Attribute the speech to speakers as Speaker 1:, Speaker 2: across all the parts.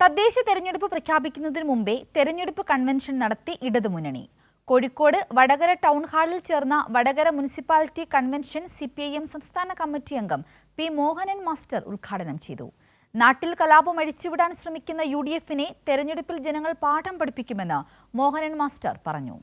Speaker 1: തദ്ദേശ തെരഞ്ഞെടുപ്പ് പ്രഖ്യാപിക്കുന്നതിന് മുമ്പേ തെരഞ്ഞെടുപ്പ് കൺവെൻഷൻ നടത്തി ഇടതുമുന്നണി. കോഴിക്കോട് വടകര ടൗൺ ഹാളിൽ ചേർന്ന വടകര മുനിസിപ്പാലിറ്റി കൺവെൻഷൻ സി സംസ്ഥാന കമ്മിറ്റി അംഗം പി മോഹനൻ മാസ്റ്റർ ഉദ്ഘാടനം ചെയ്തു. നാട്ടിൽ കലാപം അഴിച്ചുവിടാൻ ശ്രമിക്കുന്ന യു ഡി എഫിനെ തെരഞ്ഞെടുപ്പിൽ ജനങ്ങൾ പാഠം പഠിപ്പിക്കുമെന്ന് മോഹനൻ മാസ്റ്റർ പറഞ്ഞു.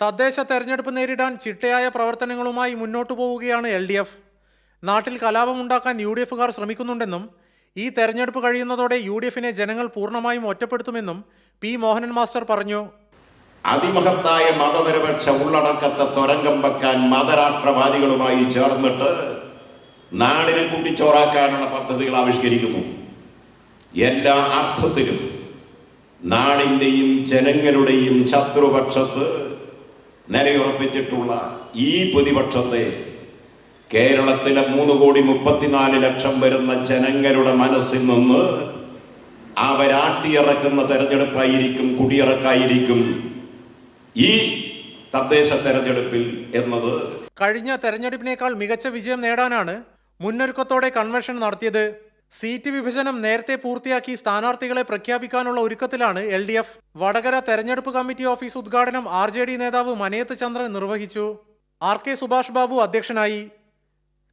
Speaker 2: തദ്ദേശ തെരഞ്ഞെടുപ്പ് നേരിടാൻ ചിട്ടയായ പ്രവർത്തനങ്ങളുമായി മുന്നോട്ടു പോവുകയാണ് എൽ ഡി എഫ്. നാട്ടിൽ കലാപമുണ്ടാക്കാൻ യു ഡി എഫുകാർ ശ്രമിക്കുന്നുണ്ടെന്നും ഈ തെരഞ്ഞെടുപ്പ് കഴിയുന്നതോടെ യു ഡി എഫിനെ ജനങ്ങൾ പൂർണമായും ഒറ്റപ്പെടുത്തുമെന്നും പി മോഹനൻ മാസ്റ്റർ പറഞ്ഞു.
Speaker 3: അതിമഹത്തായ മതനിരപേക്ഷ ഉള്ളടക്കത്തെ തുരങ്കം വെക്കാൻ മതരാഷ്ട്രവാദികളുമായി ചേർന്നിട്ട് നാടിനെ കുട്ടിച്ചോറാക്കാനുള്ള പദ്ധതികൾ ആവിഷ്കരിക്കുന്നു. എല്ലാ അർത്ഥത്തിലും നാടിന്റെയും ജനങ്ങളുടെയും ശത്രുപക്ഷത്ത് നിലയുറപ്പിച്ചിട്ടുള്ള ഈ പ്രതിപക്ഷത്തെ കേരളത്തിലെ മൂന്ന് കോടി മുപ്പത്തിനാല് ലക്ഷം വരുന്ന ജനങ്ങളുടെ മനസ്സിൽ നിന്ന് അവരാട്ടിയിറക്കുന്ന തെരഞ്ഞെടുപ്പായിരിക്കും കുടിയിറക്കായിരിക്കും ഈ തദ്ദേശ തെരഞ്ഞെടുപ്പിൽ എന്നത്.
Speaker 2: കഴിഞ്ഞ തെരഞ്ഞെടുപ്പിനേക്കാൾ മികച്ച വിജയം നേടാനാണ് മുന്നൊരുക്കത്തോടെ കൺവെൻഷൻ നടത്തിയത്. സീറ്റ് വിഭജനം നേരത്തെ പൂർത്തിയാക്കി സ്ഥാനാർത്ഥികളെ പ്രഖ്യാപിക്കാനുള്ള ഒരുക്കത്തിലാണ് എൽ ഡി എഫ്. വടകര തെരഞ്ഞെടുപ്പ് കമ്മിറ്റി ഓഫീസ് ഉദ്ഘാടനം ആർ ജെ ഡി നേതാവ് മനയത്ത് ചന്ദ്രൻ നിർവഹിച്ചു. ആർ കെ സുഭാഷ് ബാബു അധ്യക്ഷനായി.